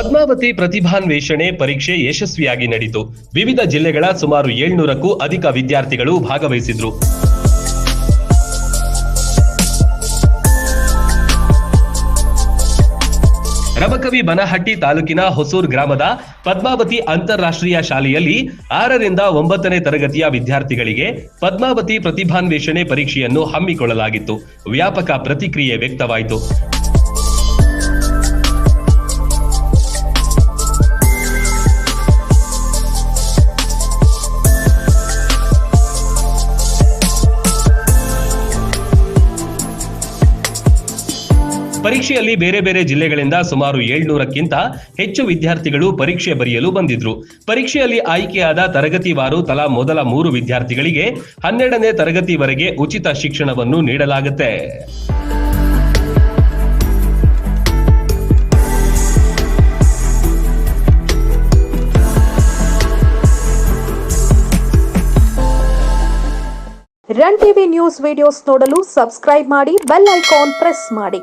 ಪದ್ಮಾವತಿ ಪ್ರತಿಭಾನ್ವೇಷಣೆ ಪರೀಕ್ಷೆ ಯಶಸ್ವಿಯಾಗಿ ನಡೆಯಿತು ವಿವಿಧ ಜಿಲ್ಲೆಗಳ ಸುಮಾರು ಏಳ್ನೂರಕ್ಕೂ ಅಧಿಕ ವಿದ್ಯಾರ್ಥಿಗಳು ಭಾಗವಹಿಸಿದ್ರು. ರಬಕವಿ ಬನಹಟ್ಟಿ ತಾಲೂಕಿನ ಹೊಸೂರ್ ಗ್ರಾಮದ ಪದ್ಮಾವತಿ ಅಂತಾರಾಷ್ಟ್ರೀಯ ಶಾಲೆಯಲ್ಲಿ ಆರರಿಂದ ಒಂಬತ್ತನೇ ತರಗತಿಯ ವಿದ್ಯಾರ್ಥಿಗಳಿಗೆ ಪದ್ಮಾವತಿ ಪ್ರತಿಭಾನ್ವೇಷಣೆ ಪರೀಕ್ಷೆಯನ್ನು ಹಮ್ಮಿಕೊಳ್ಳಲಾಗಿತ್ತು. ವ್ಯಾಪಕ ಪ್ರತಿಕ್ರಿಯೆ ವ್ಯಕ್ತವಾಯಿತು. ಪರೀಕ್ಷೆಯಲ್ಲಿ ಬೇರೆ ಬೇರೆ ಜಿಲ್ಲೆಗಳಿಂದ ಸುಮಾರು ಏಳ್ನೂರಕ್ಕಿಂತ ಹೆಚ್ಚು ವಿದ್ಯಾರ್ಥಿಗಳು ಪರೀಕ್ಷೆ ಬರೆಯಲು ಬಂದಿದ್ರು. ಪರೀಕ್ಷೆಯಲ್ಲಿ ಆಯ್ಕೆಯಾದ ತರಗತಿವಾರು ತಲಾ ಮೊದಲ ಮೂರು ವಿದ್ಯಾರ್ಥಿಗಳಿಗೆ ಹನ್ನೆರಡನೇ ತರಗತಿವರೆಗೆ ಉಚಿತ ಶಿಕ್ಷಣವನ್ನು ನೀಡಲಾಗುತ್ತೆ. ರನ್ ಟಿವಿ ನ್ಯೂಸ್ ವಿಡಿಯೋಸ್ ನೋಡಲು ಸಬ್ಸ್ಕ್ರೈಬ್ ಮಾಡಿ, ಬೆಲ್ ಐಕಾನ್ ಪ್ರೆಸ್ ಮಾಡಿ.